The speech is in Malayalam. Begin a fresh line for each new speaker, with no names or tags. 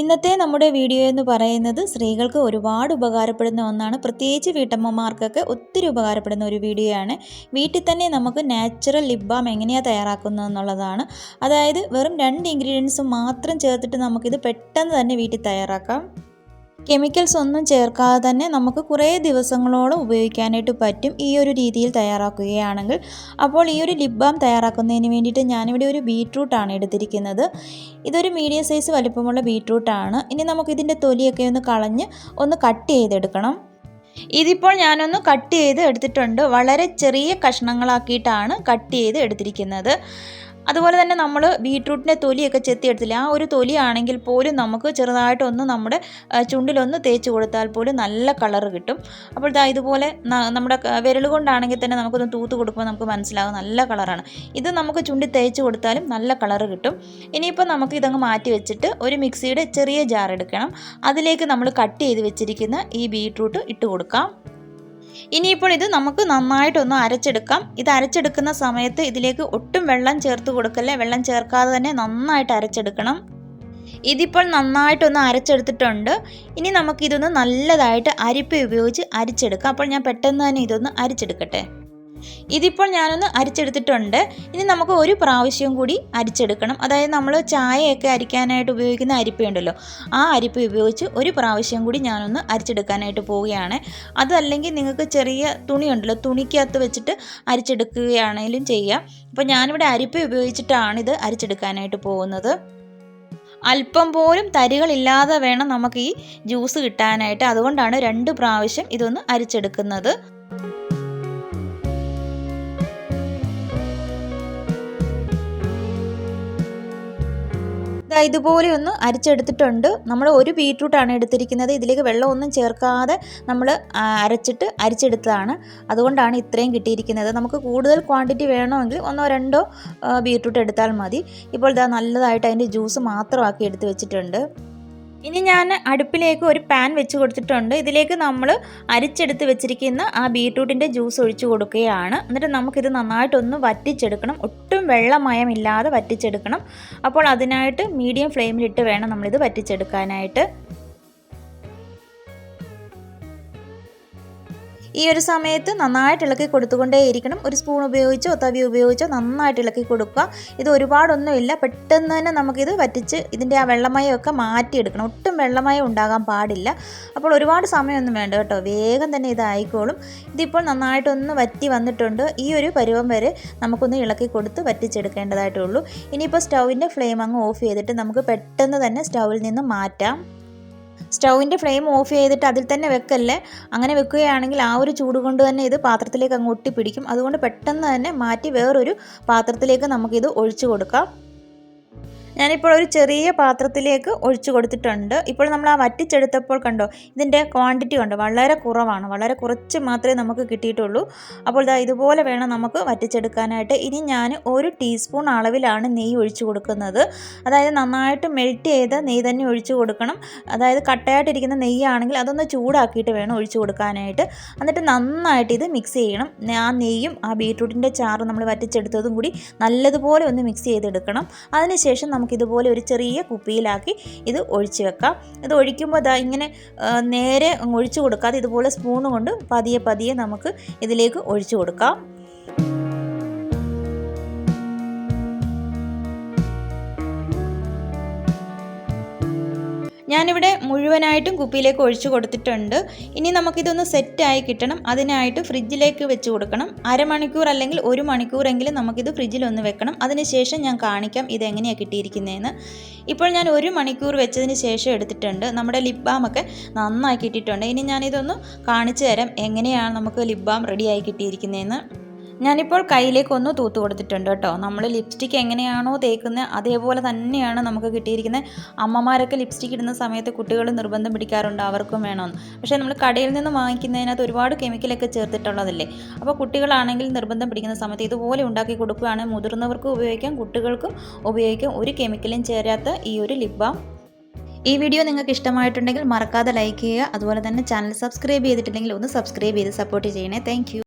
ഇന്നത്തെ നമ്മുടെ വീഡിയോ എന്ന് പറയുന്നത് സ്ത്രീകൾക്ക് ഒരുപാട് ഉപകാരപ്പെടുന്ന ഒന്നാണ്. പ്രത്യേകിച്ച് വീട്ടമ്മമാർക്കൊക്കെ ഒത്തിരി ഉപകാരപ്പെടുന്ന ഒരു വീഡിയോ ആണ്. വീട്ടിൽ തന്നെ നമുക്ക് നാച്ചുറൽ ലിപ് ബാം എങ്ങനെയാണ് തയ്യാറാക്കുന്നത് എന്നുള്ളതാണ്. അതായത് വെറും രണ്ട് ഇൻഗ്രീഡിയൻസ് മാത്രം ചേർത്തിട്ട് നമുക്കിത് പെട്ടെന്ന് തന്നെ വീട്ടിൽ തയ്യാറാക്കാം. കെമിക്കൽസ് ഒന്നും ചേർക്കാതെ തന്നെ നമുക്ക് കുറേ ദിവസങ്ങളോളം ഉപയോഗിക്കാനായിട്ട് പറ്റും ഈ ഒരു രീതിയിൽ തയ്യാറാക്കുകയാണെങ്കിൽ. അപ്പോൾ ഈ ഒരു ലിപ് ബാം തയ്യാറാക്കുന്നതിന് വേണ്ടിയിട്ട് ഞാനിവിടെ ഒരു ബീട്രൂട്ടാണ് എടുത്തിരിക്കുന്നത്. ഇതൊരു മീഡിയം സൈസ് വലിപ്പമുള്ള ബീട്രൂട്ടാണ്. ഇനി നമുക്കിതിന്റെ തൊലിയൊക്കെ ഒന്ന് കളഞ്ഞ് ഒന്ന് കട്ട് ചെയ്തെടുക്കണം. ഇതിപ്പോൾ ഞാനൊന്ന് കട്ട് ചെയ്ത് എടുത്തിട്ടുണ്ട്. വളരെ ചെറിയ കഷ്ണങ്ങളാക്കിയിട്ടാണ് കട്ട് ചെയ്ത് എടുത്തിരിക്കുന്നത്. അതുപോലെ തന്നെ നമ്മൾ ബീട്രൂട്ടിന്റെ തൊലിയൊക്കെ ചെത്തിയെടുത്തില്ല ആ ഒരു തൊലിയാണെങ്കിൽ പോലും നമുക്ക് ചെറുതായിട്ടൊന്ന് നമ്മുടെ ചുണ്ടിലൊന്ന് തേച്ച് കൊടുത്താൽ പോലും നല്ല കളർ കിട്ടും. അപ്പോൾ ഇതാ ഇതുപോലെ നമ്മുടെ വിരൽ കൊണ്ടാണെങ്കിൽ തന്നെ നമുക്കൊന്ന് തൂത്ത് കൊടുക്കുമ്പോൾ നമുക്ക് മനസ്സിലാകും നല്ല കളറാണ്. ഇത് നമുക്ക് ചുണ്ടി തേച്ച് കൊടുത്താലും നല്ല കളർ കിട്ടും. ഇനിയിപ്പോൾ നമുക്ക് ഇതങ്ങ് മാറ്റി വെച്ചിട്ട് ഒരു മിക്സിയുടെ ചെറിയ ജാർ എടുക്കണം. അതിലേക്ക് നമ്മൾ കട്ട് ചെയ്ത് വെച്ചിരിക്കുന്ന ഈ ബീട്രൂട്ട് ഇട്ട് കൊടുക്കാം. ഇനിയിപ്പോൾ ഇത് നമുക്ക് നന്നായിട്ടൊന്ന് അരച്ചെടുക്കാം. ഇത് അരച്ചെടുക്കുന്ന സമയത്ത് ഇതിലേക്ക് ഒട്ടും വെള്ളം ചേർത്ത് കൊടുക്കല്ലേ? വെള്ളം ചേർക്കാതെ തന്നെ നന്നായിട്ട് അരച്ചെടുക്കണം. ഇതിപ്പോൾ നന്നായിട്ടൊന്ന് അരച്ചെടുത്തിട്ടുണ്ട്. ഇനി നമുക്കിതൊന്ന് നല്ലതായിട്ട് അരിപ്പ ഉപയോഗിച്ച് അരിച്ചെടുക്കാം. അപ്പോൾ ഞാൻ പെട്ടെന്ന് തന്നെ ഇതൊന്ന് അരിച്ചെടുക്കട്ടെ. ഇതിപ്പോൾ ഞാനൊന്ന് അരിച്ചെടുത്തിട്ടുണ്ട്. ഇനി നമുക്ക് ഒരു പ്രാവശ്യം കൂടി അരിച്ചെടുക്കണം. അതായത് നമ്മൾ ചായയൊക്കെ അരിക്കാനായിട്ട് ഉപയോഗിക്കുന്ന അരിപ്പയുണ്ടല്ലോ. ആ അരിപ്പ ഉപയോഗിച്ച് ഒരു പ്രാവശ്യം കൂടി ഞാനൊന്ന് അരിച്ചെടുക്കാനായിട്ട് പോവുകയാണ്. അതല്ലെങ്കിൽ നിങ്ങൾക്ക് ചെറിയ തുണിയുണ്ടല്ലോ തുണിക്കകത്ത് വെച്ചിട്ട് അരിച്ചെടുക്കുകയാണെങ്കിലും ചെയ്യാം. അപ്പോൾ ഞാനിവിടെ അരിപ്പ ഉപയോഗിച്ചിട്ടാണ് ഇത് അരിച്ചെടുക്കാനായിട്ട് പോകുന്നത്. അല്പം പോലും തരികളില്ലാതെ വേണം നമുക്ക് ഈ ജ്യൂസ് കിട്ടാനായിട്ട്. അതുകൊണ്ടാണ് രണ്ട് പ്രാവശ്യം ഇതൊന്ന് അരിച്ചെടുക്കുന്നത്. ഇതുപോലെ ഒന്ന് അരിച്ചെടുത്തിട്ടുണ്ട്. നമ്മൾ ഒരു ബീട്രൂട്ടാണ് എടുത്തിരിക്കുന്നത്. ഇതിലേക്ക് വെള്ളമൊന്നും ചേർക്കാതെ നമ്മൾ അരച്ചിട്ട് അരിച്ചെടുത്തതാണ്. അതുകൊണ്ടാണ് ഇത്രയും കിട്ടിയിരിക്കുന്നത്. നമുക്ക് കൂടുതൽ ക്വാണ്ടിറ്റി വേണമെങ്കിൽ ഒന്നോ രണ്ടോ ബീട്രൂട്ട് എടുത്താൽ മതി. ഇപ്പോൾ ഇതാ നല്ലതായിട്ട് അതിന്റെ ജ്യൂസ് മാത്രമാക്കി എടുത്ത് വെച്ചിട്ടുണ്ട്. ഇനി ഞാൻ അടുപ്പിലേക്ക് ഒരു പാൻ വെച്ച് കൊടുത്തിട്ടുണ്ട്. ഇതിലേക്ക് നമ്മൾ അരിച്ചെടുത്ത് വെച്ചിരിക്കുന്ന ആ ബീട്രൂട്ടിന്റെ ജ്യൂസ് ഒഴിച്ചു കൊടുക്കുകയാണ്. എന്നിട്ട് നമുക്കിത് നന്നായിട്ടൊന്ന് വറ്റിച്ചെടുക്കണം. ഒട്ടും വെള്ളമയമില്ലാതെ വറ്റിച്ചെടുക്കണം. അപ്പോൾ അതിനായിട്ട് മീഡിയം ഫ്ലെയിമിലിട്ട് വേണം നമ്മളിത് വറ്റിച്ചെടുക്കാനായിട്ട്. ഈ ഒരു സമയത്ത് നന്നായിട്ട് ഇളക്കി കൊടുത്തുകൊണ്ടേയിരിക്കണം ഒരു സ്പൂൺ ഉപയോഗിച്ചോ തവി ഉപയോഗിച്ചോ നന്നായിട്ട് ഇളക്കി കൊടുക്കുക. ഇത് ഒരുപാടൊന്നുമില്ല. പെട്ടെന്ന് തന്നെ നമുക്കിത് വറ്റിച്ച് ഇതിന്റെ ആ വെള്ളമയമൊക്കെ മാറ്റിയെടുക്കണം. ഒട്ടും വെള്ളമയം ഉണ്ടാകാൻ പാടില്ല. അപ്പോൾ ഒരുപാട് സമയമൊന്നും വേണ്ട കേട്ടോ. വേഗം തന്നെ ഇതായിക്കോളും. ഇതിപ്പോൾ നന്നായിട്ടൊന്ന് വറ്റി വന്നിട്ടുണ്ട്. ഈ ഒരു പരുവം വരെ നമുക്കൊന്ന് ഇളക്കി കൊടുത്ത് വറ്റിച്ചെടുക്കേണ്ടതായിട്ടുള്ളൂ. ഇനിയിപ്പോൾ സ്റ്റൗവിന്റെ ഫ്ലെയിം അങ്ങ് ഓഫ് ചെയ്തിട്ട് നമുക്ക് പെട്ടെന്ന് തന്നെ സ്റ്റൗവിൽ നിന്ന് മാറ്റാം. സ്റ്റൗവിന്റെ ഫ്ലെയിം ഓഫ് ചെയ്തിട്ട് അതിൽ തന്നെ വെക്കല്ലേ? അങ്ങനെ വെക്കുകയാണെങ്കിൽ ആ ഒരു ചൂട് കൊണ്ട് തന്നെ ഇത് പാത്രത്തിലേക്ക് അങ്ങ് ഒട്ടിപ്പിടിക്കും. അതുകൊണ്ട് പെട്ടെന്ന് തന്നെ മാറ്റി വേറൊരു പാത്രത്തിലേക്ക് നമുക്കിത് ഒഴിച്ചു കൊടുക്കാം. ഞാനിപ്പോൾ ഒരു ചെറിയ പാത്രത്തിലേക്ക് ഒഴിച്ചു കൊടുത്തിട്ടുണ്ട്. ഇപ്പോൾ നമ്മൾ ആ വറ്റിച്ചെടുത്തപ്പോൾ കണ്ടോ ഇതിന്റെ ക്വാണ്ടിറ്റി കണ്ടോ വളരെ കുറവാണ് വളരെ കുറച്ച് മാത്രമേ നമുക്ക് കിട്ടിയിട്ടുള്ളൂ. അപ്പോൾ ഇതാ ഇതുപോലെ വേണം നമുക്ക് വറ്റിച്ചെടുക്കാനായിട്ട്. ഇനി ഞാൻ ഒരു ടീസ്പൂൺ അളവിലാണ് നെയ്യ് ഒഴിച്ചു കൊടുക്കുന്നത്. അതായത് നന്നായിട്ട് മെൽറ്റ് ചെയ്ത നെയ്യ് തന്നെ ഒഴിച്ചു കൊടുക്കണം. അതായത് കട്ടയായിട്ടിരിക്കുന്ന നെയ്യാണെങ്കിൽ അതൊന്ന് ചൂടാക്കിയിട്ട് വേണം ഒഴിച്ചു കൊടുക്കാനായിട്ട്. എന്നിട്ട് നന്നായിട്ട് ഇത് മിക്സ് ചെയ്യണം. ആ നെയ്യും ആ ബീട്രൂട്ടിന്റെ ചാറും നമ്മൾ വറ്റിച്ചെടുത്തതും കൂടി നല്ലതുപോലെ ഒന്ന് മിക്സ് ചെയ്തെടുക്കണം. അതിനുശേഷം നമുക്കിതുപോലെ ഒരു ചെറിയ കുപ്പിയിലാക്കി ഇത് ഒഴിച്ച് വെക്കാം. ഇത് ഒഴിക്കുമ്പോൾ അതാ ഇങ്ങനെ നേരെ ഒഴിച്ചു കൊടുക്കാതെ ഇതുപോലെ സ്പൂൺ കൊണ്ട് പതിയെ പതിയെ നമുക്ക് ഇതിലേക്ക് ഒഴിച്ചു കൊടുക്കാം. ഞാനിവിടെ മുഴുവനായിട്ടും കുപ്പിയിലേക്ക് ഒഴിച്ചു കൊടുത്തിട്ടുണ്ട്. ഇനി നമുക്കിതൊന്ന് സെറ്റായി കിട്ടണം. അതിനായിട്ട് ഫ്രിഡ്ജിലേക്ക് വെച്ച് കൊടുക്കണം. അരമണിക്കൂർ അല്ലെങ്കിൽ ഒരു മണിക്കൂറെങ്കിലും നമുക്കിത് ഫ്രിഡ്ജിലൊന്ന് വെക്കണം. അതിനുശേഷം ഞാൻ കാണിക്കാം ഇതെങ്ങനെയാണ് കിട്ടിയിരിക്കുന്നതെന്ന് ഇപ്പോൾ ഞാൻ ഒരു മണിക്കൂർ വെച്ചതിന് ശേഷം എടുത്തിട്ടുണ്ട്. നമ്മുടെ ലിപ് ബാമൊക്കെ നന്നായി കിട്ടിയിട്ടുണ്ട്. ഇനി ഞാനിതൊന്ന് കാണിച്ചു തരാം എങ്ങനെയാണ് നമുക്ക് ലിപ് ബാം റെഡിയായി കിട്ടിയിരിക്കുന്നതെന്ന് ഞാനിപ്പോൾ കയ്യിലേക്ക് ഒന്ന് തൂത്ത് കൊടുത്തിട്ടുണ്ട് കേട്ടോ. നമ്മൾ ലിപ്സ്റ്റിക്ക് എങ്ങനെയാണോ തേക്കുന്നത് അതേപോലെ തന്നെയാണ് നമുക്ക് കിട്ടിയിരിക്കുന്നത് അമ്മമാരൊക്കെ ലിപ്സ്റ്റിക്ക് ഇടുന്ന സമയത്ത് കുട്ടികൾ നിർബന്ധം പിടിക്കാറുണ്ട് അവർക്കും വേണമെന്ന് പക്ഷേ നമ്മൾ കടയിൽ നിന്ന് വാങ്ങിക്കുന്നതിനകത്ത് ഒരുപാട് കെമിക്കലൊക്കെ ചേർത്തിട്ടുള്ളതല്ലേ? അപ്പോൾ കുട്ടികളാണെങ്കിൽ നിർബന്ധം പിടിക്കുന്ന സമയത്ത് ഇതുപോലെ ഉണ്ടാക്കി കൊടുക്കുകയാണെങ്കിൽ മുതിർന്നവർക്കും ഉപയോഗിക്കാം കുട്ടികൾക്കും ഉപയോഗിക്കാം. ഒരു കെമിക്കലും ചേരാത്ത ഈ ഒരു ലിപ് ബാം ഈ വീഡിയോ നിങ്ങൾക്ക് ഇഷ്ടമായിട്ടുണ്ടെങ്കിൽ മറക്കാതെ ലൈക്ക് ചെയ്യുക. അതുപോലെ തന്നെ ചാനൽ സബ്സ്ക്രൈബ് ചെയ്തിട്ടില്ലെങ്കിൽ ഒന്ന് സബ്സ്ക്രൈബ് ചെയ്ത് സപ്പോർട്ട് ചെയ്യണേ. താങ്ക്